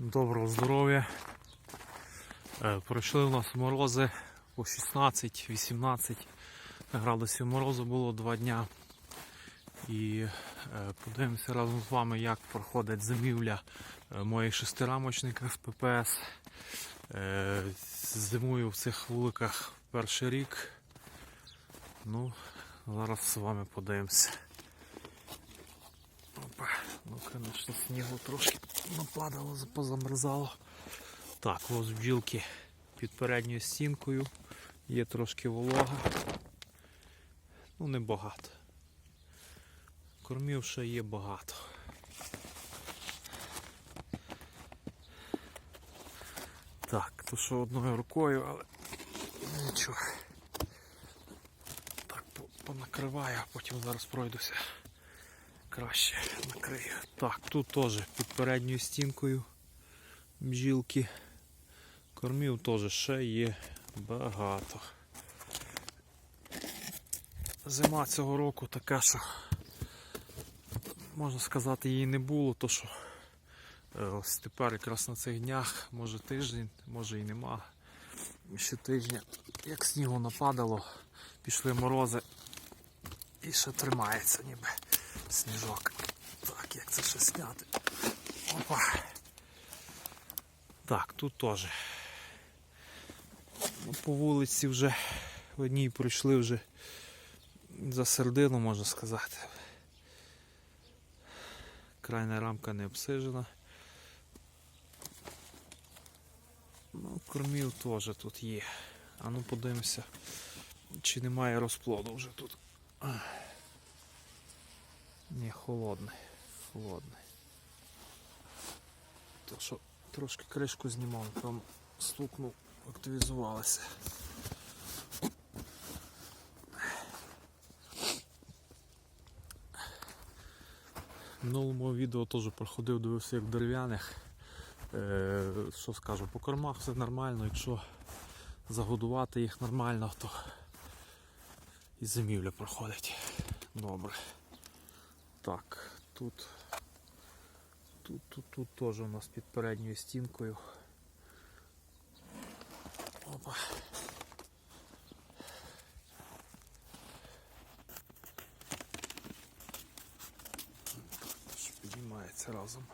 Доброго здоров'я. Е, Пройшли у нас морози по 16-18 градусів морозу було два дня. І е, подивимося разом з вами, як проходить зимівля е, моїх шестирамочників ППС. Е, Зимую в цих вуликах перший рік. Ну, зараз з вами подивимося. Опа, ну, конечно, снігу трошки нападало, позамерзало. Так, ось бджілки під передньою стінкою. Є трошки волога. Ну, не багато. Кормів ще є багато. Так, то що одною рукою, але нічого. Так, понакриваю, а потім зараз пройдуся краще накрию. Так, тут теж під передньою стінкою бджілки. Кормів теж ще є багато. Зима цього року така, що можна сказати її не було, то що е, ось тепер якраз на цих днях, може тиждень, може і нема. Ще тижня, як снігу нападало, пішли морози і ще тримається ніби сніжок. Так, як це ще зняти? Опа. Так, тут теж. Ну, По вулиці вже в одній пройшли вже за середину, можна сказати. Крайня рамка не обсижена. Ну, кормів теж тут є. А ну подивимося, чи немає розплоду вже тут. Ні, холодний. Холодний. То що трошки кришку знімав, там стукнув, активізувалося. В минулому відео теж проходив, дивився як дерев'яних. Е, що скажу, по кормах все нормально, якщо загодувати їх нормально, то і зимівля проходить. Добре. Так, тут, тут, тут, тут теж у нас під передньою стінкою. Опа. Піднімається разом.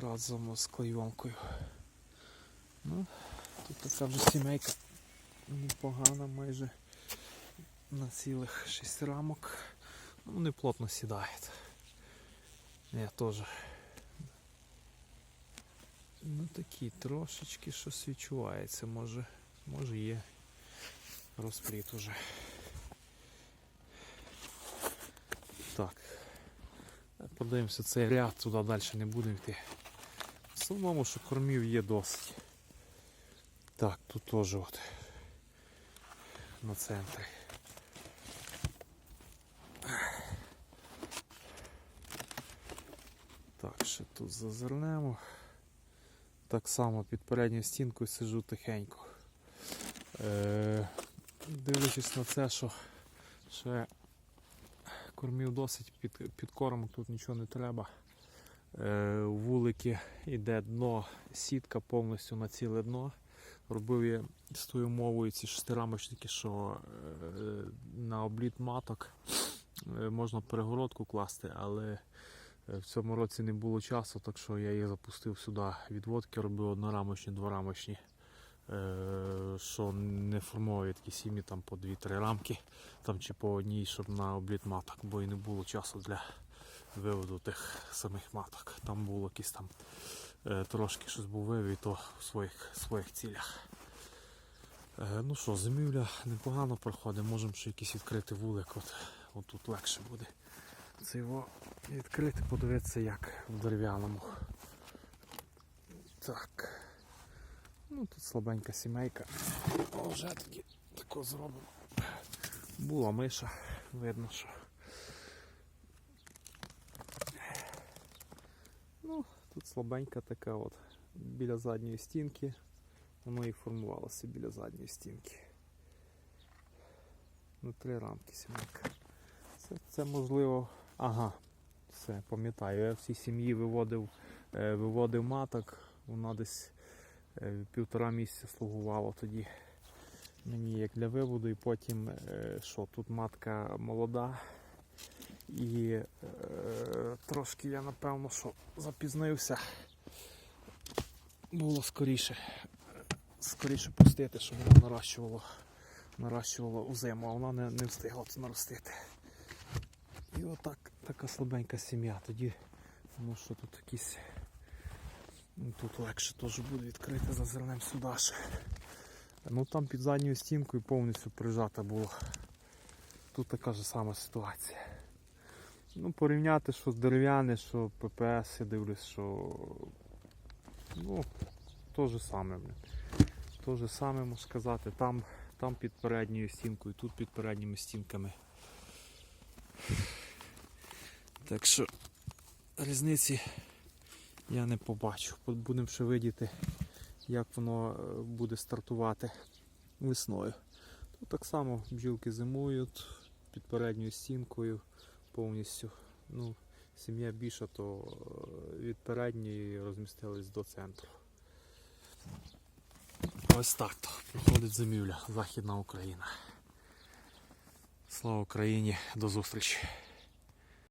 Разом з клейонкою. Ну, тут така вже сімейка непогана майже на цілих 6 рамок. Ну, вони плотно сідають. Я теж. Ну такі трошечки щось відчувається, може, може є розпліт уже. Так. Подивимося цей ряд, туди далі не будемо йти. В основному, що кормів є досить. Так, тут теж от на центрі. Так, ще тут зазирнемо. Так само під передньою стінкою сижу тихенько. Е, дивлячись на це, що ще кормів досить під, під кормок, тут нічого не треба. Е, вулики йде дно, сітка повністю на ціле дно. Робив я з тою мовою ці шестирамочники, що е, на обліт маток е, можна перегородку класти, але В цьому році не було часу, так що я її запустив сюди. Відводки робив однорамочні, дворамочні, е, що не формовує такі сім'ї там по 2-3 рамки там чи по одній, щоб на обліт маток, бо і не було часу для виводу тих самих маток. Там було якісь там е, трошки щось був вивід, то в своїх, своїх цілях. Е, Ну що, зимівля непогано проходить, можемо ще якийсь відкрити вулик, от, от тут легше буде це його відкрити, подивитися як в дерев'яному. Так. Ну тут слабенька сімейка. Вже тоді тако зробимо. Була миша, видно, що. Ну, тут слабенька така от біля задньої стінки. Воно і формувалося біля задньої стінки. Ну, три рамки сімейка. Це, це можливо. Ага, все, пам'ятаю. Я всі сім'ї виводив е, виводив маток, вона десь е, півтора місяця слугувала тоді мені як для виводу, і потім е, що тут матка молода. І е, трошки я напевно, що запізнився. Було скоріше, скоріше пустити, щоб вона наращувала, наращувала зиму, а вона не, не встигла це наростити. І отак така слабенька сім'я. Тоді, ну що тут якісь. Ну, тут легше теж буде відкрити зазирнем сюди ще. Ну там під задньою стінкою повністю прижата було. Тут така ж сама ситуація. Ну, порівняти, що дерев'яне, що ППС, я дивлюсь, що ну, то же саме. То же саме можна сказати. Там, там під передньою стінкою, тут під передніми стінками. Так що різниці я не побачу. Будемо ще видіти, як воно е, буде стартувати весною. Тут так само бджілки зимують під передньою стінкою повністю. Ну, сім'я більша, то е, від передньої розмістились до центру. Ось так то проходить зимівля Західна Україна. Слава Україні, до зустрічі!